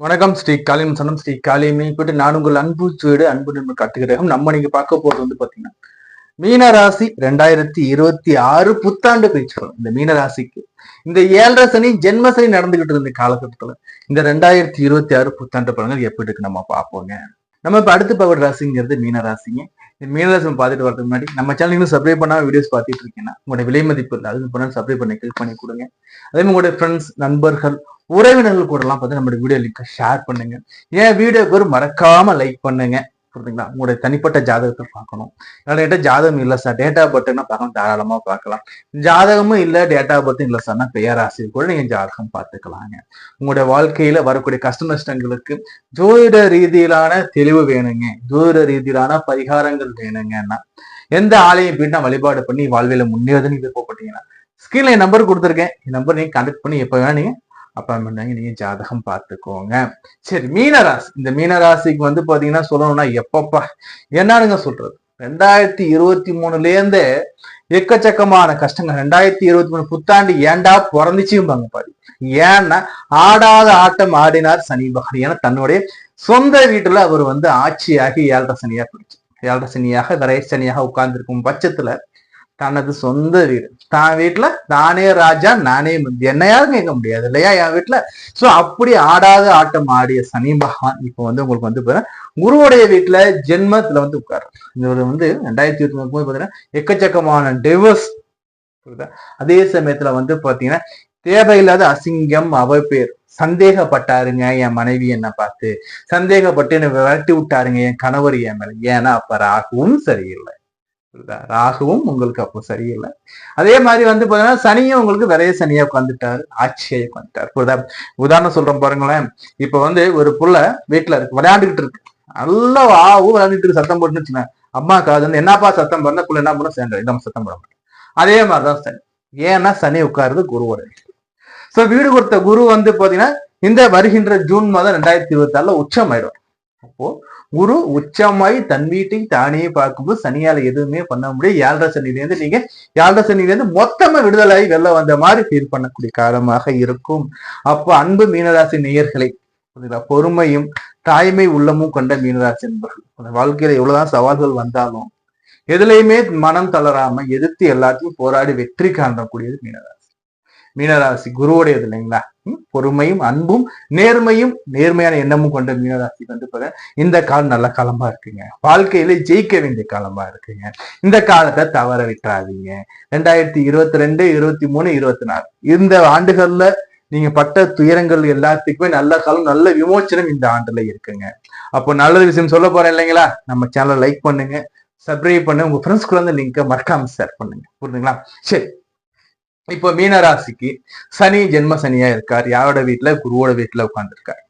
வணக்கம் ஸ்ரீ காளியம் சனம் ஸ்ரீ காளியமே போட்டு நான் உங்கள் அன்பு வீடு அன்பு நண்பர் காட்டுகிறேன் நம்ம நீங்க பார்க்க போறது வந்து பாத்தீங்கன்னா மீனராசி ரெண்டாயிரத்தி இருபத்தி ஆறு புத்தாண்டு பேச்சு இந்த மீனராசிக்கு இந்த ஏழரை சனி ஜென்ம சனி நடந்துகிட்டு இருந்த காலகட்டத்துல இந்த ரெண்டாயிரத்தி இருபத்தி ஆறு புத்தாண்டு பலன்கள் எப்படி இருக்கு நம்ம பார்ப்போங்க. நம்ம இப்ப அடுத்து பவர் ராசிங்கிறது மீனராசிங்க. ராசிங்க இந்த பார்த்துட்டு வரதுக்கு முன்னாடி நம்ம சேனல் இன்னும் சப்ஸ்கிரைப் பண்ணா வீடியோஸ் பார்த்துட்டு இருக்கீங்கன்னா உங்களோட விலை மதிப்பு இல்லை. அது பண்ணால் சப்ஸ்கிரைப் பண்ணி கிளிக் பண்ணி கொடுங்க. அதே மாதிரி உங்களுடைய ஃப்ரெண்ட்ஸ் நண்பர்கள் உறவினர்கள் கூட எல்லாம் பார்த்து நம்மளுடைய வீடியோ லிங்கை ஷேர் பண்ணுங்க. ஏன் வீடியோக்கு ஒரு மறக்காம லைக் பண்ணுங்க. புரியுதுங்களா உங்களுடைய தனிப்பட்ட ஜாதகத்தை பார்க்கணும். என்கிட்ட ஜாதகம் இல்லை சார் டேட்டா பர்த்னா பார்க்கணும் தாராளமாக பார்க்கலாம். ஜாதகமும் இல்லை டேட்டா பர்த்தும் இல்லை சார்னா பெயராசி கூட நீங்கள் ஜாதகம் பார்த்துக்கலாங்க. உங்களுடைய வாழ்க்கையில் வரக்கூடிய கஷ்ட நஷ்டங்களுக்கு ஜோதிட ரீதியிலான தெளிவு வேணுங்க. ஜோதிட ரீதியிலான பரிகாரங்கள் வேணுங்கன்னா எந்த ஆலயம் போயிட்டு வழிபாடு பண்ணி வாழ்வியில் முன்னேறதுன்னு விருப்பப்பட்டீங்கன்னா ஸ்கிரீன்ல என் நம்பர் கொடுத்துருக்கேன். இந்த நம்பர் நீங்கள் கனெக்ட் பண்ணி எப்போ வேணா நீங்கள் அப்பாயின்மெண்ட் வாங்கி நீங்க ஜாதகம் பார்த்துக்கோங்க. சரி மீனராசி. இந்த மீனராசிக்கு வந்து பாத்தீங்கன்னா சொல்லணும்னா எப்பப்பா? என்னனுங்க சொல்றது? ரெண்டாயிரத்தி இருபத்தி மூணுல இருந்து எக்கச்சக்கமான கஷ்டங்கள். ரெண்டாயிரத்தி இருபத்தி மூணு புத்தாண்டு ஏண்டா பிறந்துச்சும்பாங்க பாரு. ஏன்னா ஆடாத ஆட்டம் ஆடினார் சனி பகவான். ஏன்னா தன்னுடைய சொந்த வீட்டுல அவர் வந்து ஆட்சியாகி ஏழரை சனியா பிடிச்சு ஏழரை சனியாக விரை சனியாக உட்கார்ந்துருக்கும் பட்சத்துல தனது சொந்த வீடு. தான் வீட்டுல நானே ராஜா நானே முந்தி என்ன யாரும் கேட்க முடியாது இல்லையா? என் வீட்டுல. சோ அப்படி ஆடாத ஆட்டம் ஆடிய சனி பகவான் இப்போ வந்து உங்களுக்கு வந்து குருவுடைய வீட்டுல ஜென்மத்துல வந்து உட்காரு இவர் வந்து ரெண்டாயிரத்தி இருபத்தி மூணு பாத்தீங்கன்னா எக்கச்சக்கமான டிவர்ஸ் அதே சமயத்துல வந்து பாத்தீங்கன்னா தேவையில்லாத அசிங்கம் அவப்பேர். சந்தேகப்பட்டாருங்க என் மனைவி என்னை பார்த்து. சந்தேகப்பட்டு என்னை விரட்டி விட்டாருங்க என் கணவர் என் மேல. ஏன்னா அப்ப ராகுவும் சரியில்லை. ராகுவும் உங்களுக்கு அப்போ சரியில்லை. அதே மாதிரி வந்து பார்த்தீங்கன்னா சனியும் உங்களுக்கு விரைய சனியா உட்காந்துட்டாரு ஆட்சியை உட்காந்துட்டார் புரியுதா? உதாரணம் சொல்றேன் பாருங்களேன். இப்போ வந்து ஒரு புள்ள வீட்டுல இருக்கு. விளையாண்டுகிட்டு இருக்கு. நல்லா ஆவும் விளையாண்டுட்டு இருக்கு. சத்தம் போட்டுன்னு வச்சுக்கோங்க. அம்மா காது வந்து என்னப்பா சத்தம் பண்ண? புள்ள என்ன பண்ண? சேர்ந்து நம்ம சத்தம் போட மாட்டேன். அதே மாதிரிதான் சனி. ஏன்னா சனி உட்காருது குருவோட ஸோ வீடு கொடுத்த குரு வந்து பாத்தீங்கன்னா இந்த வருகின்ற ஜூன் மாதம் ரெண்டாயிரத்தி இருபத்தி ஆறுல உச்சம் ஆயிடும் அப்போ குரு உச்சமாய் தன் வீட்டை தானே பார்க்கும்போது சனியால எதுவுமே பண்ண முடியும் ஏழரை சனிலேருந்து நீங்க ஏழரை சனிலேருந்து மொத்தமா விடுதலாகி வெளில வந்த மாதிரி ஃபீல் பண்ணக்கூடிய காலமாக இருக்கும். அப்போ அன்பு மீனராசி நேயர்களை பொறுமையும் தாய்மை உள்ளமும் கொண்ட மீனராசி என்பர்கள் வாழ்க்கையில எவ்வளவுதான் சவால்கள் வந்தாலும் எதுலையுமே மனம் தளராம எதிர்த்து எல்லாத்தையும் போராடி வெற்றி காணக்கூடியது மீனராசி. மீனராசி குருவுடையது இல்லைங்களா? ம்? பொறுமையும் அன்பும் நேர்மையும் நேர்மையான எண்ணமும் கொண்ட மீனராசி வந்து பாத்தீங்கன்னா இந்த காலம் நல்ல காலமா இருக்குங்க. வாழ்க்கையில ஜெயிக்க வேண்டிய காலமா இருக்குங்க. இந்த காலத்தை தவற விட்டுறாதீங்க. ரெண்டாயிரத்தி இருபத்தி ரெண்டு இருபத்தி மூணு இருபத்தி நாலு இந்த ஆண்டுகள்ல நீங்க பட்ட துயரங்கள் எல்லாத்துக்குமே நல்ல காலம் நல்ல விமோச்சனம் இந்த ஆண்டுல இருக்குங்க. அப்போ நல்ல விஷயம் சொல்ல போறேன் இல்லைங்களா? நம்ம சேனலை லைக் பண்ணுங்க. சப்ஸ்கிரைப் பண்ணுங்க. உங்க ஃப்ரெண்ட்ஸ் அந்த லிங்கை மறக்காம ஷேர் பண்ணுங்க. புரியுதுங்களா சரி. இப்போ மீனராசிக்கு சனி ஜென்ம சனியா இருக்கார். யாரோட வீட்டுல குருவோட வீட்டுல உட்காந்துருக்காரு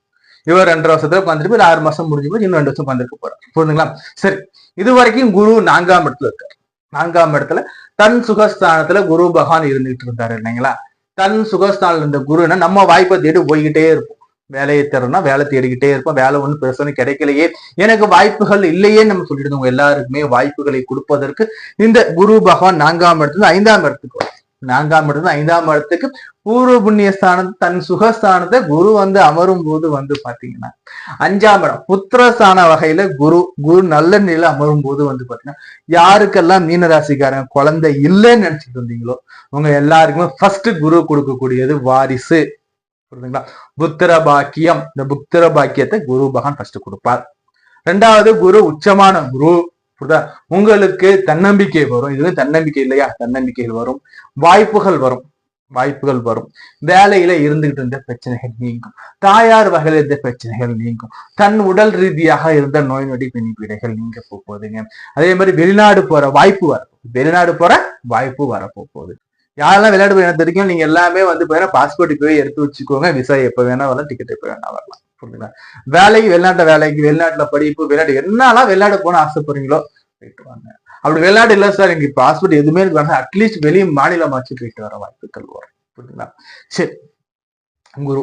இவர் ரெண்டரை வருஷத்துல உட்காந்துட்டு போய் ஆறு மாசம் முடிஞ்சு போய் இன்னும் ரெண்டு வருஷம் உட்காந்துருக்க போறார். புரிஞ்சுங்களா? சரி இது வரைக்கும் குரு நான்காம் இடத்துல இருக்காரு. நான்காம் இடத்துல தன் சுகஸ்தானத்துல குரு பகவான் இருந்துகிட்டு இருந்தாரு இல்லைங்களா? தன் சுகஸ்தானம் இருந்த குருன்னா நம்ம வாய்ப்பை தேடி போய்கிட்டே இருப்போம். வேலையை தரணும்னா வேலை தேடிக்கிட்டே இருப்போம். வேலை ஒன்றும் பிரச்சனை கிடைக்கலையே. எனக்கு வாய்ப்புகள் இல்லையே நம்ம சொல்லிட்டு இருந்தோம் எல்லாருக்குமே வாய்ப்புகளை கொடுப்பதற்கு இந்த குரு பகவான் நான்காம் இடத்துல ஐந்தாம் இடத்துக்கு நான்காம் இடத்துல ஐந்தாம் இடத்துக்கு பூர்வ புண்ணியஸ்தானம் தன் சுகஸ்தானத்தை குரு வந்து அமரும் போது வந்து பாத்தீங்கன்னா அஞ்சாம் இடம் புத்திரஸ்தான வகையில குரு குரு நல்ல நிலையில அமரும் போது வந்து பாத்தீங்கன்னா யாருக்கெல்லாம் மீனராசிக்காரங்க குழந்தை இல்லைன்னு நினைச்சிட்டு இருந்தீங்களோ உங்க எல்லாருக்குமே ஃபர்ஸ்ட் குரு கொடுக்கக்கூடியது வாரிசு. புரியுதுங்களா புத்திர பாக்கியம். இந்த புத்திர பாக்கியத்தை குரு பகவான் ஃபர்ஸ்ட் கொடுப்பார். ரெண்டாவது குரு உச்சமான குரு. புரியுதா? உங்களுக்கு தன்னம்பிக்கை வரும். இது தன்னம்பிக்கை இல்லையா? தன்னம்பிக்கைகள் வரும். வாய்ப்புகள் வரும். வாய்ப்புகள் வரும். வேலையில இருந்துகிட்டு இருந்த பிரச்சனைகள் நீங்கும். தாயார் வகையில் இருந்த பிரச்சனைகள் நீங்கும். தன் உடல் ரீதியாக இருந்த நோய் நொடி பிணிப்பீடைகள் நீங்க போகுதுங்க. அதே மாதிரி வெளிநாடு போற வாய்ப்பு வர வெளிநாடு போற வாய்ப்பு வரப்போகுது. யாரெல்லாம் விளையாடு போய் எனக்கு தெரியும் நீங்க எல்லாமே வந்து போய் பாஸ்போர்ட் போய் எடுத்து வச்சுக்கோங்க. விசா எப்ப வேணா வரலாம் டிக்கெட் எப்ப வேணா வரலாம். புரியுதுங்களா வேலைக்கு வெளிநாட்டு வேலைக்கு வெளிநாட்டுல படிப்பு வெளிநாடு என்னெல்லாம் வெளிநாடு போன ஆசைப்படுறீங்களோ போயிட்டு வாங்க. அப்படி வெளிநாடு இல்ல சார் எங்க பாஸ்போர்ட் எதுவுமே இருக்கு வேணாம் அட்லீஸ்ட் வெளி மாநிலமாச்சு போயிட்டு வர வாய்ப்புகள் வரும் புரியுதுங்களா சரி. குரு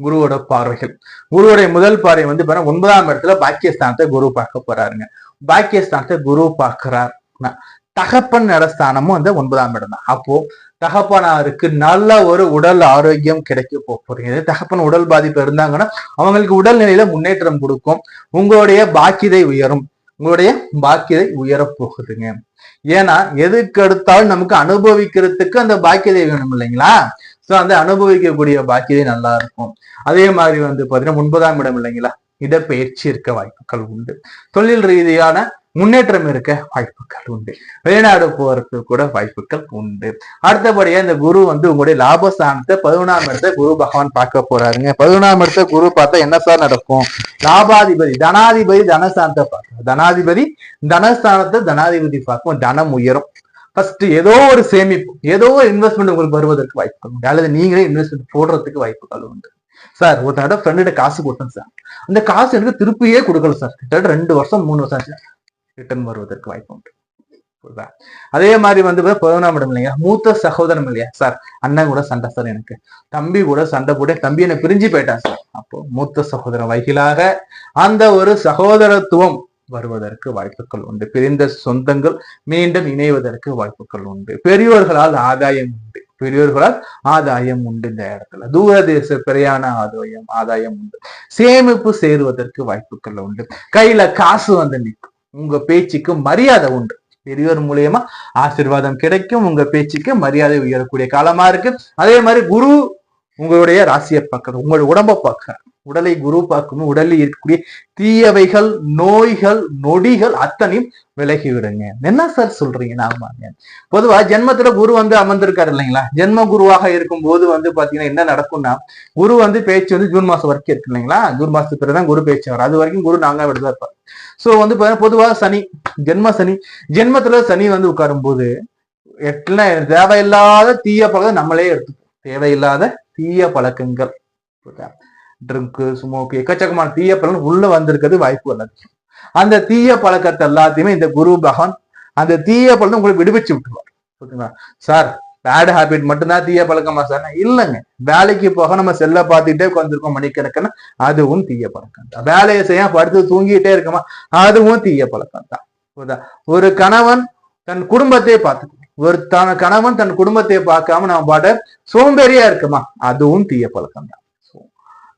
குருவோட பார்வைகள். குருவோடைய முதல் பார்வை வந்து பாருங்க ஒன்பதாம் இடத்துல பாக்கியஸ்தானத்தை குரு பார்க்க போறாருங்க. பாக்கியஸ்தானத்தை குரு பார்க்கிறார். தகப்பன் இடஸ்தானமும் அந்த ஒன்பதாம் இடம் தான் அப்போ தகப்பனாருக்கு நல்ல ஒரு உடல் ஆரோக்கியம் கிடைக்க போறீங்க. தகப்பன் உடல் பாதிப்பு இருந்தாங்கன்னா அவங்களுக்கு உடல்நிலையில முன்னேற்றம் கொடுக்கும். உங்களுடைய பாக்கியதை உயரும். உங்களுடைய பாக்கியதை உயரப் போகுதுங்க. ஏன்னா எதுக்கு எடுத்தாலும் நமக்கு அனுபவிக்கிறதுக்கு அந்த பாக்கியதை வேணும் இல்லைங்களா? சோ அந்த அனுபவிக்கக்கூடிய பாக்கியதை நல்லா இருக்கும். அதே மாதிரி வந்து பாத்தீங்கன்னா ஒன்பதாம் இடம் இல்லைங்களா? இடப்பெயர்ச்சி இருக்க வாய்ப்புகள் உண்டு. தொழில் ரீதியான முன்னேற்றம் இருக்க வாய்ப்புகள் உண்டு. வெளிநாடு போறதுக்கு கூட வாய்ப்புகள் உண்டு. அடுத்தபடியா இந்த குரு வந்து உங்களுடைய லாபஸ்தானத்தை பதினொன்றாம் இடத்த குரு பகவான் பார்க்க போறாருங்க. பதினொன்றாம் இடத்த குரு பார்த்தா என்ன சார் நடக்கும்? லாபாதிபதி தனாதிபதி தனஸ்தானத்தை பார்க்கும். தனாதிபதி தனஸ்தானத்தை தனாதிபதி பார்க்கும். தனம் உயரும். ஃபர்ஸ்ட் ஏதோ ஒரு சேமிப்பு ஏதோ ஒரு இன்வெஸ்ட்மெண்ட் உங்களுக்கு வருவதற்கு வாய்ப்புகள் உண்டு. அல்லது நீங்களே இன்வெஸ்ட்மெண்ட் போடுறதுக்கு வாய்ப்புகள் உண்டு. சார் ஒரு தடவை ஃப்ரெண்டு காசு கொடுத்தேன் சார். அந்த காசு எனக்கு திருப்பியே கொடுக்கல சார். கிட்டத்தட்ட ரெண்டு வருஷம் மூணு வருஷம் ஆச்சு. ரிட்டர்ன் வருவதற்கு வாய்ப்பு உண்டு. புரியுதா? அதே மாதிரி வந்து பதினொன்றாம் இடம் இல்லையா மூத்த சகோதரம் இல்லையா? சார் அண்ணன் கூட சண்டை சார் எனக்கு. தம்பி கூட சண்டை போட்டு தம்பி என்னை பிரிஞ்சு போயிட்டான் சார் அப்போ மூத்த சகோதரன் வகையிலாக அந்த ஒரு சகோதரத்துவம் வருவதற்கு வாய்ப்புகள் உண்டு. பிரிந்த சொந்தங்கள் மீண்டும் இணைவதற்கு வாய்ப்புகள் உண்டு. பெரியோர்களால் ஆதாயம் உண்டு. பெரியோர்களால் ஆதாயம் உண்டு இந்த இடத்துல. தூரதேச பிரயாண ஆதாயம் ஆதாயம் உண்டு. சேமிப்பு சேருவதற்கு வாய்ப்புகள் உண்டு. கையில காசு வந்து நிற்கும். உங்க பேச்சுக்கு மரியாதை உண்டு. பெரியோர் மூலியமா ஆசிர்வாதம் கிடைக்கும். உங்க பேச்சுக்கு மரியாதை உயரக்கூடிய காலமா இருக்கு. அதே மாதிரி குரு உங்களுடைய ராசியை பார்க்கறது உங்களுடைய உடம்ப பார்க்க உடலை குரு பார்க்கணும் உடலில் இருக்கக்கூடிய தீயவைகள் நோய்கள் நொடிகள் அத்தனையும் விலகி விடுங்க. என்ன சார் சொல்றீங்க? ஆமாங்க பொதுவா ஜென்மத்துல குரு வந்து அமர்ந்திருக்காரு இல்லைங்களா? ஜென்ம குருவாக இருக்கும் போது வந்து பாத்தீங்கன்னா என்ன நடக்கும்னா குரு வந்து பேச்சு வந்து ஜூன் மாசம் வரைக்கும் இருக்கு இல்லைங்களா? ஜூன் மாசத்துக்கு பிறகுதான் குரு பேச்சு வரும். அது வரைக்கும் குரு நாங்க விடுதா இருப்பார் சோ வந்து பொதுவா சனி ஜென்ம சனி ஜென்மத்துல சனி வந்து உட்காரும் போது எட்டுனா தேவையில்லாத தீய பழக்கம் நம்மளே எடுத்துப்போம். தேவையில்லாத தீய பழக்கங்கள். ட்ரிங்க்கு ஸ்மோக் எக்கச்சக்கமான தீய பழக்கம் உள்ள வந்திருக்கிறது வாய்ப்பு வளர்ச்சி அந்த தீய பழக்கத்தை எல்லாத்தையுமே இந்த குரு பகவான் அந்த தீய பழக்கம் உங்களுக்கு விடுவிச்சு விட்டுருவார். ஓகேங்களா சார் பேட் ஹாபிட் மட்டும்தான் தீய பழக்கமா சார்? இல்லைங்க. வேலைக்கு போக நம்ம செல்ல பார்த்துக்கிட்டே உட்காந்துருக்கோம் மணிக்கணக்குன்னு அதுவும் தீய பழக்கம் தான். வேலையை செய்ய படுத்து தூங்கிட்டே இருக்கோமா? அதுவும் தீய பழக்கம் தான். ஒரு கணவன் தன் குடும்பத்தை பார்த்துக்கணும். ஒரு தன கணவன் தன் குடும்பத்தை பார்க்காம நம்ம பாட சோம்பேறியா இருக்குமா? அதுவும் தீய பழக்கம் தான்.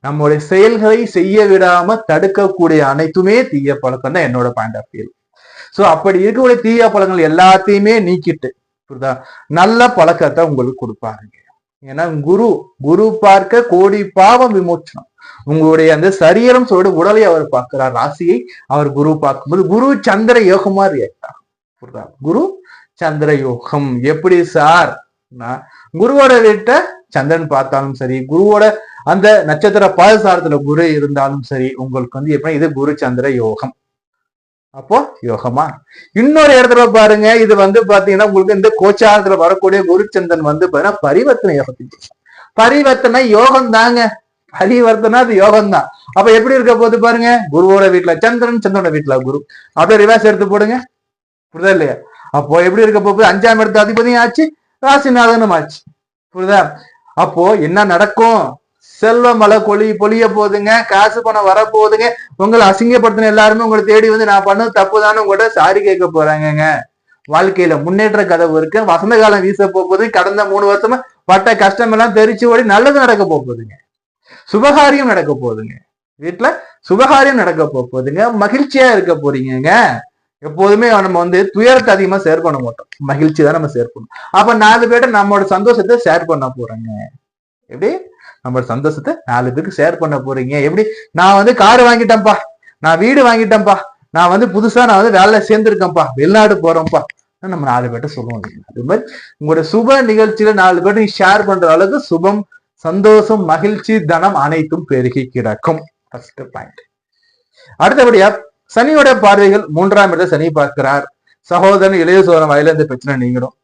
நம்மளுடைய நம்முடைய செயல்களை செய்ய விடாம தடுக்கக்கூடிய அனைத்துமே தீய பழக்கம் தான் என்னோட பாயிண்ட் ஆஃப் வியூ சோ அப்படி இருக்கக்கூடிய தீய பழக்கங்கள் எல்லாத்தையுமே நீக்கிட்டு புரியுதா? நல்ல பழக்கத்தை உங்களுக்கு கொடுப்பாருங்க. ஏன்னா குரு குரு பார்க்க கோடி பாவம் விமோச்சனம். உங்களுடைய அந்த சரீரம் சொல்ற உடலை அவர் பார்க்கிறார். ராசியை அவர் குரு பார்க்கும்போது குரு சந்திர யோகமா ரியாக்ட் புரியுதா? குரு சந்திர யோகம். எப்படி சார்? குருவோட வீட்டை சந்திரன் பார்த்தாலும் சரி குருவோட அந்த நட்சத்திர பாதசாரத்துல குரு இருந்தாலும் சரி உங்களுக்கு வந்து எப்படி இது குரு சந்திர யோகம். அப்போ யோகமா? இன்னொரு இடத்துல பாருங்க இது வந்து பாத்தீங்கன்னா உங்களுக்கு இந்த கோச்சாரத்துல வரக்கூடிய குருச்சந்திரன் வந்து பாத்தீங்கன்னா பரிவர்த்தனை யோகத்தின் பரிவர்த்தனை யோகம் தாங்க. பரிவர்த்தனை அது யோகம் தான். அப்ப எப்படி இருக்க போகுது பாருங்க? குருவோட வீட்டுல சந்திரன் சந்திரனோட வீட்டுல குரு. அப்படியே ரிவர்ஸ் எடுத்து போடுங்க. புரியுதா இல்லையா? அப்போ எப்படி இருக்க போகுது? அஞ்சாம் இடத்து அதிபதியும் ஆச்சு ராசிநாதனும் ஆச்சு. புரியுதா? அப்போ என்ன நடக்கும்? செல்வ மழை கொளி பொழிய போகுதுங்க காசு பணம் வரப்போகுதுங்க. உங்களை அசிங்கப்படுத்தின எல்லாருமே உங்களை தேடி வந்து நான் பண்ணது தப்புதான்னு உங்கள்கிட்ட சாரி கேட்க போறாங்கங்க. வாழ்க்கையில முன்னேற்ற கதவு இருக்கு. வசந்த காலம் வீச போகுது. கடந்த மூணு வருஷமா பட்ட கஷ்டம் எல்லாம் தெரிச்சு ஓடி நல்லது நடக்க போகுதுங்க. சுபகாரியம் நடக்க போகுதுங்க. வீட்டுல சுபகாரியம் நடக்க போகுதுங்க. மகிழ்ச்சியா இருக்க போறீங்க எப்போதுமே நம்ம வந்து துயரத்தை அதிகமா ஷேர் பண்ண மாட்டோம். மகிழ்ச்சி தான் நம்ம ஷேர் பண்ணுவோம். அப்ப நாலு பேர்ட்ட நம்மளோட சந்தோஷத்தை ஷேர் பண்ண போறோங்க. எப்படி? நம்ம சந்தோஷத்தை நாலு பேருக்கு ஷேர் பண்ண போறீங்க. எப்படி? நான் வந்து கார் வாங்கிட்டேன்ப்பா. நான் வீடு வாங்கிட்டேன்ப்பா. நான் வந்து புதுசா நான் வந்து வேலை சேர்ந்திருக்கேன்ப்பா. வெளிநாடு போறேன்ப்பா நம்ம நாலு பேர்ட்ட சொல்லுவோம். அது மாதிரி உங்களோட சுப நிகழ்ச்சியில நாலு பேர்ட்ட நீ ஷேர் பண்ற அளவுக்கு சுபம் சந்தோஷம் மகிழ்ச்சி தனம் அனைத்தும் பெருகி கிடக்கும். ஃபர்ஸ்ட் பாயிண்ட் அடுத்தபடியா சனியோட பார்வைகள் மூன்றாம் இடத்தை சனி பார்க்கிறார். சகோதரன் இளைய சோதரன் வயல இந்த பிரச்சனை நீங்கிடும்.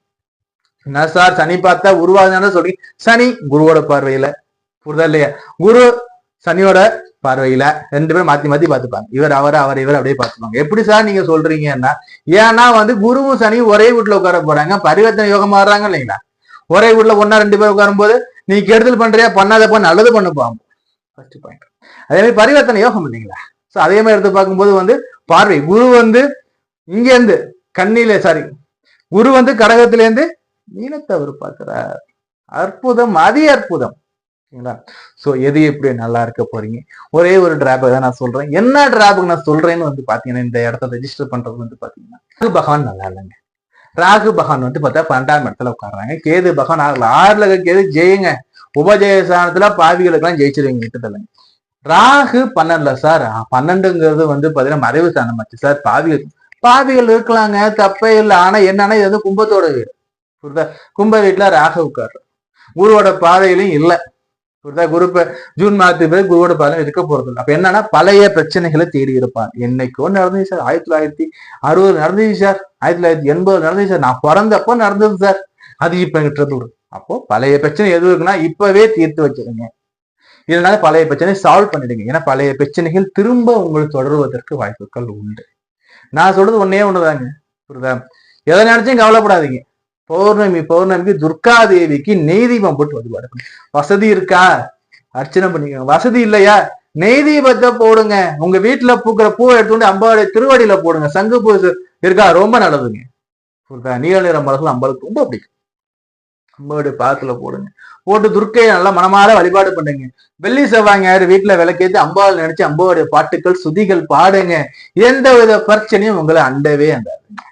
என்ன சார் சனி பார்த்தா உருவாதுன்னு சொல்லி சனி குருவோட பார்வையில. புரிதா இல்லையா? குரு சனியோட பார்வையில ரெண்டு பேரும் மாத்தி மாத்தி பார்த்துப்பாங்க. இவர் அவர் அவர் இவர் அப்படியே பார்த்துப்பாங்க. எப்படி சார் நீங்க சொல்றீங்கன்னா ஏன்னா வந்து குருவும் சனியும் ஒரே வீட்டுல உட்கார போறாங்க. பரிவர்த்தனை யோகம் மாறுறாங்க இல்லைங்களா? ஒரே வீட்டுல ஒன்னா ரெண்டு பேர் உட்காரும்போது நீ கெடுதல் பண்றியா? பண்ணாதப்ப நல்லது பண்ணுப்பாங்க. ஃபர்ஸ்ட் பாயிண்ட் அதே மாதிரி பரிவர்த்தனை யோகம் இல்லைங்களா? சோ அதே மாதிரி எடுத்து பார்க்கும்போது வந்து பார்வை. குரு வந்து இங்க இருந்து கண்ணில சாரி குரு வந்து கடகத்திலேருந்து மீனத்தை அவர் பார்க்கிறார். அற்புதம் அதி அற்புதம். ஓகேங்களா? ஸோ எது எப்படி நல்லா இருக்க போறீங்க? ஒரே ஒரு டிராபக் தான் நான் சொல்றேன். என்ன டிராபக் நான் சொல்றேன்னு வந்து பாத்தீங்கன்னா இந்த இடத்த ரெஜிஸ்டர் பண்றது வந்து பாத்தீங்கன்னா ராகு பகவான் நல்லா இல்லைங்க. ராகு பகவான் வந்து பார்த்தா பன்னெண்டாம் இடத்துல உட்காடுறாங்க கேது பகவான் ஆகல ஆறுல கேது ஜெயுங்க. உபஜெய ஸ்தானத்துல பாவிகளுக்கெல்லாம் ஜெயிச்சிருவீங்க கிட்டத்தட்ட ராகு பன்னெண்டுல சார் பன்னெண்டுங்கிறது வந்து பாத்தீங்கன்னா மறைவு ஸ்தானம் ஆச்சு சார் பாவிகள். பாவிகள் இருக்கலாங்க தப்பே இல்லை. ஆனா என்னன்னா இது வந்து கும்பத்தோட வீடு. புரியுதா? கும்ப வீட்டுல ராகு உட்காரு குருவோட பாதையிலும் இல்லை. புரியுதா குரு ஜூன் மாதத்துக்கு பிறகு குருவோட பாதை இருக்க போறது இல்லை. அப்ப என்னன்னா பழைய பிரச்சனைகளை தேடி இருப்பார். என்னைக்கோ நடந்துச்சு சார். ஆயிரத்தி தொள்ளாயிரத்தி அறுபது நடந்துச்சு சார். ஆயிரத்தி தொள்ளாயிரத்தி எண்பது நடந்துச்சு சார். நான் பிறந்தப்போ நடந்தது சார். அது இப்ப எங்கிட்ட தூரம் அப்போ பழைய பிரச்சனை எது இருக்குன்னா இப்பவே தீர்த்து வச்சிருங்க. இதனால பழைய பிரச்சனை சால்வ் பண்ணிடுங்க. ஏன்னா பழைய பிரச்சனைகள் திரும்ப உங்களுக்கு தொடர்வதற்கு வாய்ப்புகள் உண்டு. நான் சொல்றது ஒன்னே ஒண்ணுதாங்க. புரியுதா? எதை நினைச்சும் கவலைப்படாதீங்க. பௌர்ணமி பௌர்ணமிக்கு துர்கா தேவிக்கு நெய் தீபம் போட்டு வழிபாடு பண்ணுங்க. வசதி இருக்கா? அர்ச்சனை பண்ணிக்கோங்க. வசதி இல்லையா? நெய் தீபத்தை போடுங்க. உங்க வீட்டுல பூக்கிற பூவை எடுத்துட்டு அம்பாவுடைய திருவடியில போடுங்க. சங்கு பூ இருக்கா? ரொம்ப நல்லதுங்க. நீல நிற மலர்கள் அம்பாளுக்கு ரொம்ப பிடிக்கும். அம்பாவுடைய பாத்துல போடுங்க. போட்டு துர்க்கையை நல்லா மனமாற வழிபாடு பண்ணுங்க. வெள்ளி செவ்வாய் ஞாயிறு வீட்டுல விளக்கேத்து அம்பாள் நினைச்சு அம்பாவுடைய பாட்டுக்கள் சுதிகள் பாடுங்க. எந்த வித பிரச்சனையும் உங்களை அண்டவே அண்டாதுங்க.